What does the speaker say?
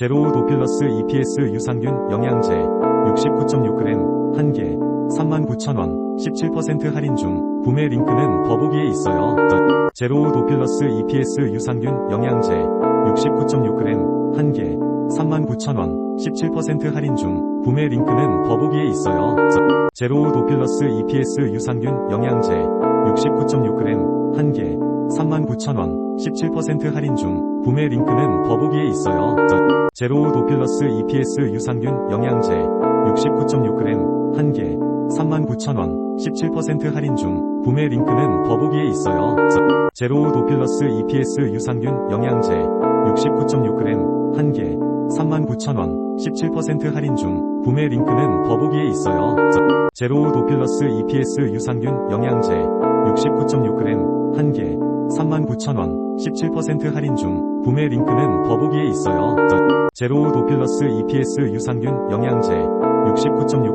제로우 도필러스 EPS 유산균 영양제 69.6g 1개 39,000원 17% 할인 중 구매 링크는 더보기에 있어요. 제로우 도필러스 EPS 유산균 영양제 69.6g 1개 39,000원 17% 할인 중 구매 링크는 더보기에 있어요. 제로우 도필러스 EPS 유산균 영양제 69.6g 1개 39,000원 17% 할인 중 구매 링크는 더보기에 있어요. 제로우 도필러스 EPS 유산균 영양제 69.6g 1개 39,000원 17% 할인 중 구매 링크는 더보기에 있어요. 제로우 도필러스 EPS 유산균 영양제 69.6g 1개 39,000원 17% 할인 중 구매 링크는 더보기에 있어요. 제로우 도필러스 EPS 유산균 영양제 69.6g 1개 39,000원 17% 할인 중 구매 링크는 더보기에 있어요. 제로우 도필러스 EPS 유산균 영양제 69.6g